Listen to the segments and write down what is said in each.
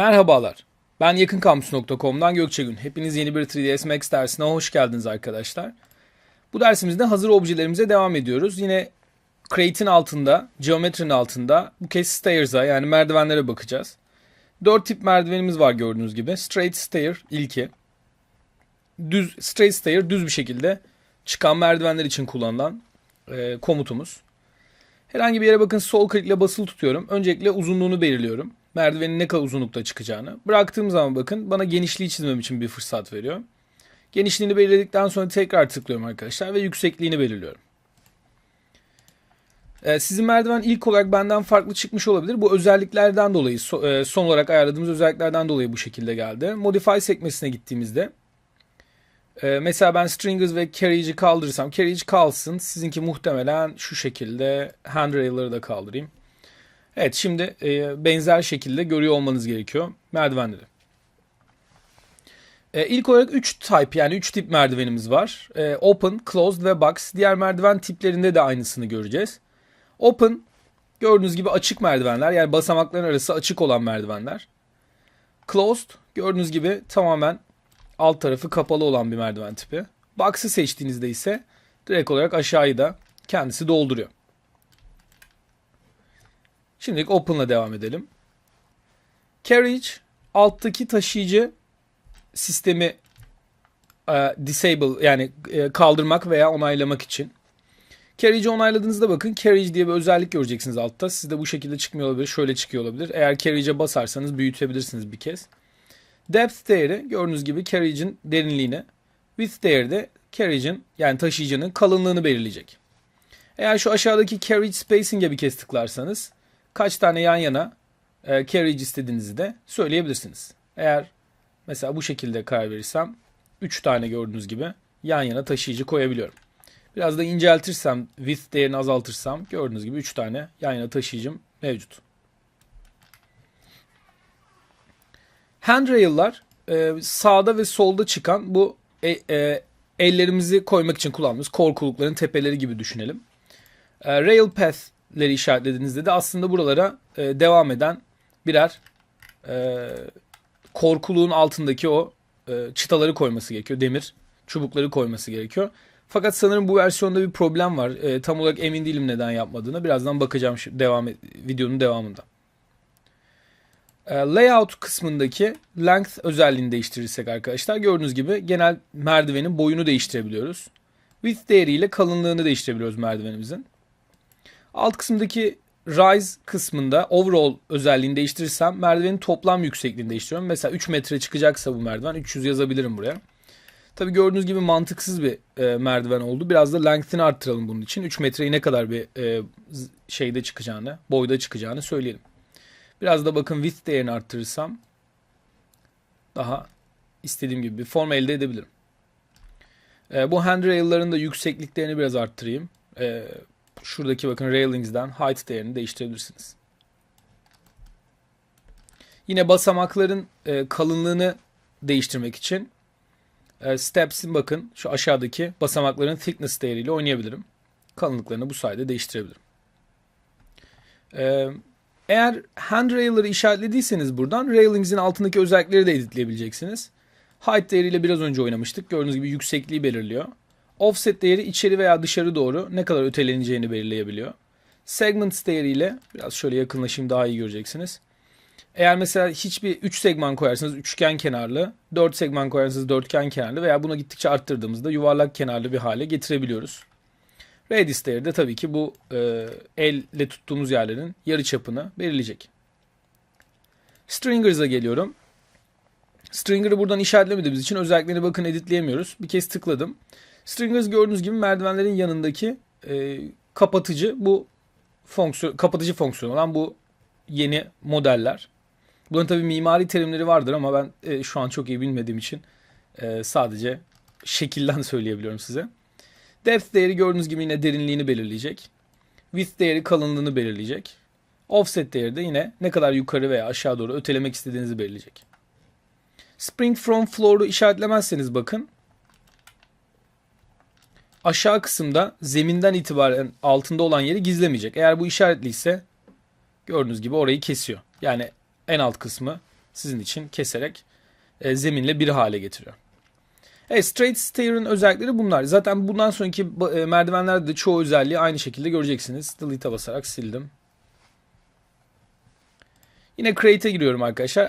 Merhabalar. Ben yakınkampüs.com'dan Gökçe Hepiniz yeni bir 3ds Max dersine hoş geldiniz arkadaşlar. Bu dersimizde hazır objelerimize devam ediyoruz. Yine Create'in altında, Geometry'nin altında bu kez Stairs'a yani merdivenlere bakacağız. Dört tip merdivenimiz var gördüğünüz gibi. Straight Stair ilki. Düz, straight Stair düz bir şekilde çıkan merdivenler için kullanılan e, komutumuz. Herhangi bir yere bakın sol klikle basılı tutuyorum. Öncelikle uzunluğunu belirliyorum. Merdivenin ne kadar uzunlukta çıkacağını. Bıraktığım zaman bakın bana genişliği çizmem için bir fırsat veriyor. Genişliğini belirledikten sonra tekrar tıklıyorum arkadaşlar ve yüksekliğini belirliyorum. Ee, sizin merdiven ilk olarak benden farklı çıkmış olabilir. Bu özelliklerden dolayı e, son olarak ayarladığımız özelliklerden dolayı bu şekilde geldi. Modify sekmesine gittiğimizde ee, mesela ben stringers ve carriage'i kaldırırsam carriage kalsın. Sizinki muhtemelen şu şekilde handrail'ları da kaldırayım. Evet şimdi e, benzer şekilde görüyor olmanız gerekiyor merdivenleri. E, ilk olarak 3 type yani 3 tip merdivenimiz var. E, open, closed ve box. Diğer merdiven tiplerinde de aynısını göreceğiz. Open gördüğünüz gibi açık merdivenler yani basamakların arası açık olan merdivenler. Closed gördüğünüz gibi tamamen alt tarafı kapalı olan bir merdiven tipi. Box'ı seçtiğinizde ise direkt olarak aşağıyı da kendisi dolduruyor. Şimdilik Open'la devam edelim. Carriage alttaki taşıyıcı sistemi e, disable yani e, kaldırmak veya onaylamak için. Carriage'i onayladığınızda bakın carriage diye bir özellik göreceksiniz altta. Sizde bu şekilde çıkmıyor olabilir. Şöyle çıkıyor olabilir. Eğer carriage'e basarsanız büyütebilirsiniz bir kez. Depth değeri gördüğünüz gibi carriage'in derinliğini. Width değeri de carriage'in yani taşıyıcının kalınlığını belirleyecek. Eğer şu aşağıdaki carriage spacing'e bir kez tıklarsanız kaç tane yan yana e, carriage istediğinizi de söyleyebilirsiniz. Eğer mesela bu şekilde karar verirsem 3 tane gördüğünüz gibi yan yana taşıyıcı koyabiliyorum. Biraz da inceltirsem, width değerini azaltırsam gördüğünüz gibi 3 tane yan yana taşıyıcım mevcut. Handrail'lar e, sağda ve solda çıkan bu e, e, ellerimizi koymak için kullandığımız korkulukların tepeleri gibi düşünelim. E, rail path'leri işaretlediğinizde de aslında buralara e, devam eden birer e, korkuluğun altındaki o e, çıtaları koyması gerekiyor. Demir çubukları koyması gerekiyor. Fakat sanırım bu versiyonda bir problem var. E, tam olarak emin değilim neden yapmadığını. Birazdan bakacağım şu devam videonun devamında. E, layout kısmındaki length özelliğini değiştirirsek arkadaşlar gördüğünüz gibi genel merdivenin boyunu değiştirebiliyoruz. Width değeriyle kalınlığını değiştirebiliyoruz merdivenimizin. Alt kısımdaki rise kısmında overall özelliğini değiştirirsem merdivenin toplam yüksekliğini değiştiriyorum. Mesela 3 metre çıkacaksa bu merdiven 300 yazabilirim buraya. Tabi gördüğünüz gibi mantıksız bir e, merdiven oldu. Biraz da length'ini arttıralım bunun için. 3 metreyi ne kadar bir e, şeyde çıkacağını, boyda çıkacağını söyleyelim. Biraz da bakın width değerini arttırırsam daha istediğim gibi bir form elde edebilirim. E, bu handrail'ların da yüksekliklerini biraz arttırayım. E, şuradaki bakın railings'den height değerini değiştirebilirsiniz. Yine basamakların e, kalınlığını değiştirmek için e, steps'in bakın şu aşağıdaki basamakların thickness değeriyle oynayabilirim. Kalınlıklarını bu sayede değiştirebilirim. E, eğer handrail'ları işaretlediyseniz buradan railings'in altındaki özellikleri de editleyebileceksiniz. Height değeriyle biraz önce oynamıştık. Gördüğünüz gibi yüksekliği belirliyor. Offset değeri içeri veya dışarı doğru ne kadar öteleneceğini belirleyebiliyor. Segments değeriyle biraz şöyle yakınlaşayım daha iyi göreceksiniz. Eğer mesela hiçbir 3 segman koyarsanız üçgen kenarlı, 4 segman koyarsanız dörtgen kenarlı veya buna gittikçe arttırdığımızda yuvarlak kenarlı bir hale getirebiliyoruz. Radius değeri de tabii ki bu e, elle tuttuğumuz yerlerin yarı çapını belirleyecek. Stringers'a geliyorum. Stringer'ı buradan işaretlemediğimiz için özelliklerini bakın editleyemiyoruz. Bir kez tıkladım. Stringers gördüğünüz gibi merdivenlerin yanındaki e, kapatıcı bu fonksiyon kapatıcı fonksiyon olan bu yeni modeller. Bunun tabii mimari terimleri vardır ama ben e, şu an çok iyi bilmediğim için e, sadece şekilden söyleyebiliyorum size. Depth değeri gördüğünüz gibi yine derinliğini belirleyecek. Width değeri kalınlığını belirleyecek. Offset değeri de yine ne kadar yukarı veya aşağı doğru ötelemek istediğinizi belirleyecek. Spring from floor'u işaretlemezseniz bakın aşağı kısımda zeminden itibaren altında olan yeri gizlemeyecek. Eğer bu işaretliyse gördüğünüz gibi orayı kesiyor. Yani en alt kısmı sizin için keserek e, zeminle bir hale getiriyor. Evet, straight stair'ın özellikleri bunlar. Zaten bundan sonraki e, merdivenlerde de çoğu özelliği aynı şekilde göreceksiniz. Delete'e basarak sildim. Yine create'e giriyorum arkadaşlar.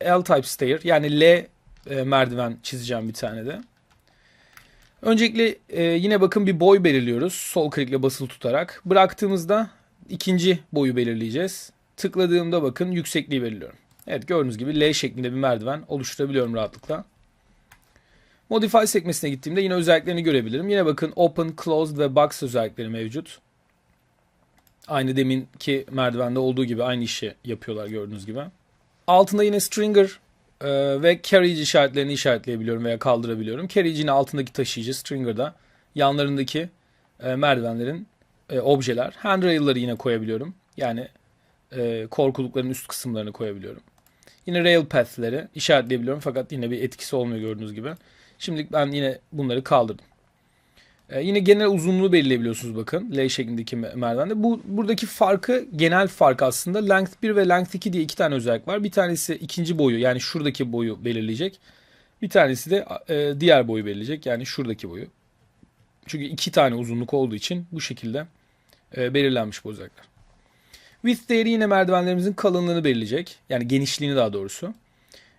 L-type stair yani L e, merdiven çizeceğim bir tane de. Öncelikle e, yine bakın bir boy belirliyoruz. Sol klikle basılı tutarak. Bıraktığımızda ikinci boyu belirleyeceğiz. Tıkladığımda bakın yüksekliği belirliyorum. Evet gördüğünüz gibi L şeklinde bir merdiven oluşturabiliyorum rahatlıkla. Modify sekmesine gittiğimde yine özelliklerini görebilirim. Yine bakın Open, Closed ve Box özellikleri mevcut. Aynı deminki merdivende olduğu gibi aynı işi yapıyorlar gördüğünüz gibi. Altında yine Stringer e, ve Carriage işaretlerini işaretleyebiliyorum veya kaldırabiliyorum. Carriage'in altındaki taşıyıcı Stringer'da yanlarındaki e, merdivenlerin e, objeler. Handrail'ları yine koyabiliyorum. Yani e, korkulukların üst kısımlarını koyabiliyorum. Yine rail path'leri işaretleyebiliyorum fakat yine bir etkisi olmuyor gördüğünüz gibi. Şimdi ben yine bunları kaldırdım. Ee, yine genel uzunluğu belirleyebiliyorsunuz bakın L şeklindeki merdivende. Bu buradaki farkı genel fark aslında length 1 ve length 2 diye iki tane özellik var. Bir tanesi ikinci boyu yani şuradaki boyu belirleyecek. Bir tanesi de e, diğer boyu belirleyecek yani şuradaki boyu. Çünkü iki tane uzunluk olduğu için bu şekilde e, belirlenmiş bu özellikler. Width değeri yine merdivenlerimizin kalınlığını belirleyecek. Yani genişliğini daha doğrusu.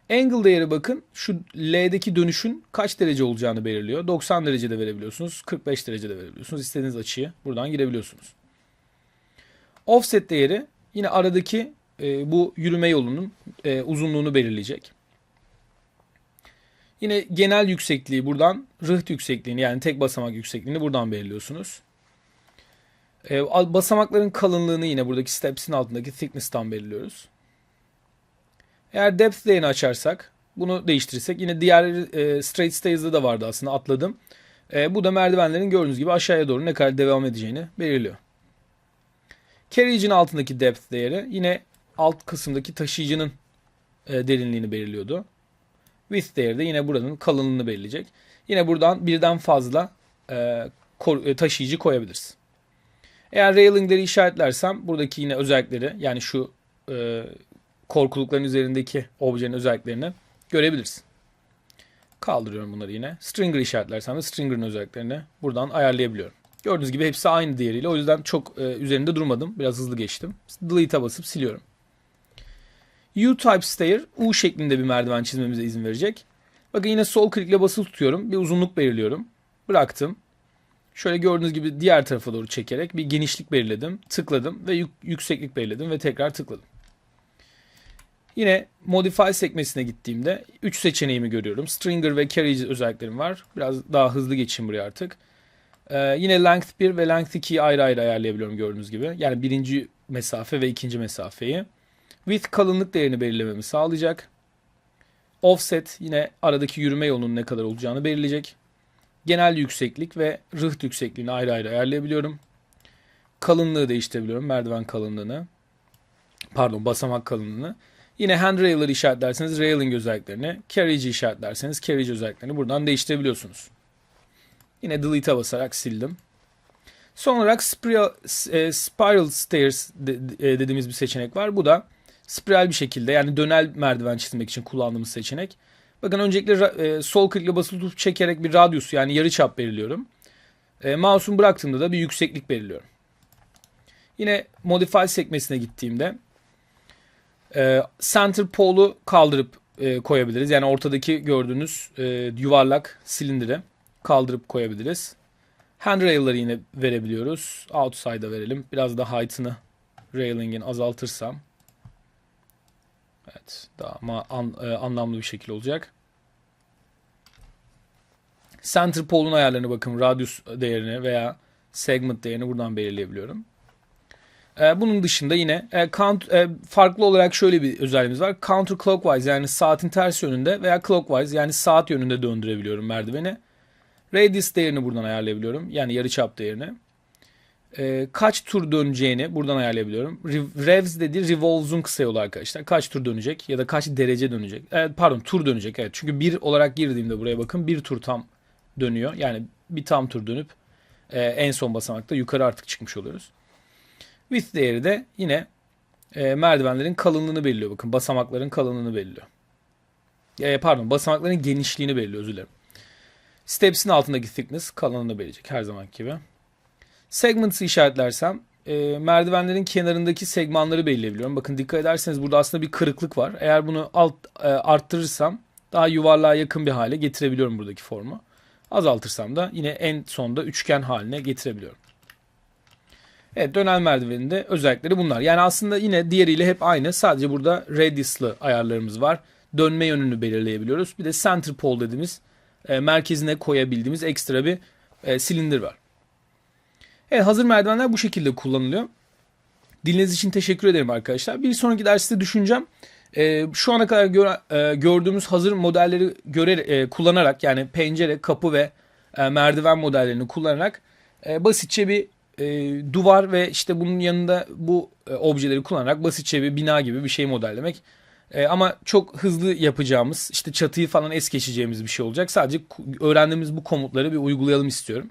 Angle değeri bakın şu L'deki dönüşün kaç derece olacağını belirliyor. 90 derecede verebiliyorsunuz. 45 derecede verebiliyorsunuz. İstediğiniz açıyı buradan girebiliyorsunuz. Offset değeri yine aradaki e, bu yürüme yolunun e, uzunluğunu belirleyecek. Yine genel yüksekliği buradan rıht yüksekliğini yani tek basamak yüksekliğini buradan belirliyorsunuz. E, basamakların kalınlığını yine buradaki steps'in altındaki thickness'tan belirliyoruz. Eğer depth değerini açarsak bunu değiştirirsek yine diğer e, straight stairs'da da vardı aslında atladım. E, bu da merdivenlerin gördüğünüz gibi aşağıya doğru ne kadar devam edeceğini belirliyor. Carriage'in altındaki depth değeri yine alt kısımdaki taşıyıcının e, derinliğini belirliyordu. Width değeri de yine buranın kalınlığını belirleyecek. Yine buradan birden fazla e, e taşıyıcı koyabiliriz. Eğer railingleri işaretlersem buradaki yine özellikleri yani şu e, korkulukların üzerindeki objenin özelliklerini görebiliriz. Kaldırıyorum bunları yine. Stringer işaretlersem de Stringer'ın özelliklerini buradan ayarlayabiliyorum. Gördüğünüz gibi hepsi aynı değeriyle. O yüzden çok e, üzerinde durmadım. Biraz hızlı geçtim. Delete'e basıp siliyorum. U-type stair U şeklinde bir merdiven çizmemize izin verecek. Bakın yine sol klikle basılı tutuyorum. Bir uzunluk belirliyorum. Bıraktım. Şöyle gördüğünüz gibi diğer tarafa doğru çekerek bir genişlik belirledim. Tıkladım ve yük yükseklik belirledim ve tekrar tıkladım. Yine Modify sekmesine gittiğimde 3 seçeneğimi görüyorum. Stringer ve Carriage özelliklerim var. Biraz daha hızlı geçeyim buraya artık. Ee, yine Length 1 ve Length 2'yi ayrı ayrı ayarlayabiliyorum gördüğünüz gibi. Yani birinci mesafe ve ikinci mesafeyi. Width kalınlık değerini belirlememi sağlayacak. Offset yine aradaki yürüme yolunun ne kadar olacağını belirleyecek. Genel yükseklik ve rıht yüksekliğini ayrı ayrı ayarlayabiliyorum. Kalınlığı değiştirebiliyorum. Merdiven kalınlığını. Pardon basamak kalınlığını. Yine handrail'ları işaretlerseniz railing özelliklerini, carriage'i işaretlerseniz carriage özelliklerini buradan değiştirebiliyorsunuz. Yine delete'e basarak sildim. Son olarak spiral, e, spiral stairs e, dediğimiz bir seçenek var. Bu da spiral bir şekilde yani dönel merdiven çizmek için kullandığımız seçenek. Bakın öncelikle e, sol klikle basılı tutup çekerek bir radyus yani yarı çap belirliyorum. Mouse'umu bıraktığımda da bir yükseklik belirliyorum. Yine modify sekmesine gittiğimde e, center pole'u kaldırıp e, koyabiliriz. Yani ortadaki gördüğünüz e, yuvarlak silindiri kaldırıp koyabiliriz. Handrail'ları yine verebiliyoruz. Outside'a verelim. Biraz da height'ını railing'in azaltırsam Evet, daha an, e, anlamlı bir şekilde olacak. Center pole'un ayarlarına bakın. Radius değerini veya segment değerini buradan belirleyebiliyorum. E, bunun dışında yine e, e, farklı olarak şöyle bir özelliğimiz var. Counter clockwise yani saatin ters yönünde veya clockwise yani saat yönünde döndürebiliyorum merdiveni. Radius değerini buradan ayarlayabiliyorum. Yani yarıçap değerini. E, kaç tur döneceğini buradan ayarlayabiliyorum. Revs dediği revolves'un kısa yolu arkadaşlar. Kaç tur dönecek ya da kaç derece dönecek. Evet, pardon tur dönecek evet. Çünkü bir olarak girdiğimde buraya bakın bir tur tam dönüyor. Yani bir tam tur dönüp e, en son basamakta yukarı artık çıkmış oluyoruz. Width değeri de yine e, merdivenlerin kalınlığını belirliyor. Bakın basamakların kalınlığını belirliyor. E, pardon basamakların genişliğini belirliyor özür dilerim. Steps'in altındaki thickness kalınlığını belirleyecek her zaman gibi. Segments'ı işaretlersem e, merdivenlerin kenarındaki segmanları belirleyebiliyorum. Bakın dikkat ederseniz burada aslında bir kırıklık var. Eğer bunu alt e, arttırırsam daha yuvarlığa yakın bir hale getirebiliyorum buradaki formu. Azaltırsam da yine en sonda üçgen haline getirebiliyorum. Evet dönel merdivenin de özellikleri bunlar. Yani aslında yine diğeriyle hep aynı. Sadece burada radius'lı ayarlarımız var. Dönme yönünü belirleyebiliyoruz. Bir de center pole dediğimiz e, merkezine koyabildiğimiz ekstra bir e, silindir var. Evet hazır merdivenler bu şekilde kullanılıyor. Dinlediğiniz için teşekkür ederim arkadaşlar. Bir sonraki derste düşüneceğim. E, şu ana kadar gör, e, gördüğümüz hazır modelleri göre, e, kullanarak yani pencere, kapı ve e, merdiven modellerini kullanarak e, basitçe bir e, duvar ve işte bunun yanında bu e, objeleri kullanarak basitçe bir bina gibi bir şey modellemek. E, ama çok hızlı yapacağımız işte çatıyı falan es geçeceğimiz bir şey olacak. Sadece öğrendiğimiz bu komutları bir uygulayalım istiyorum.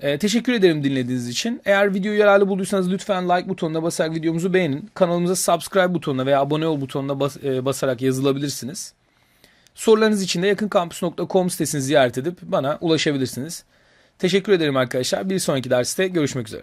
E, teşekkür ederim dinlediğiniz için. Eğer videoyu yararlı bulduysanız lütfen like butonuna basarak videomuzu beğenin. Kanalımıza subscribe butonuna veya abone ol butonuna bas- e, basarak yazılabilirsiniz. Sorularınız için de yakınkampüs.com sitesini ziyaret edip bana ulaşabilirsiniz. Teşekkür ederim arkadaşlar. Bir sonraki derste görüşmek üzere.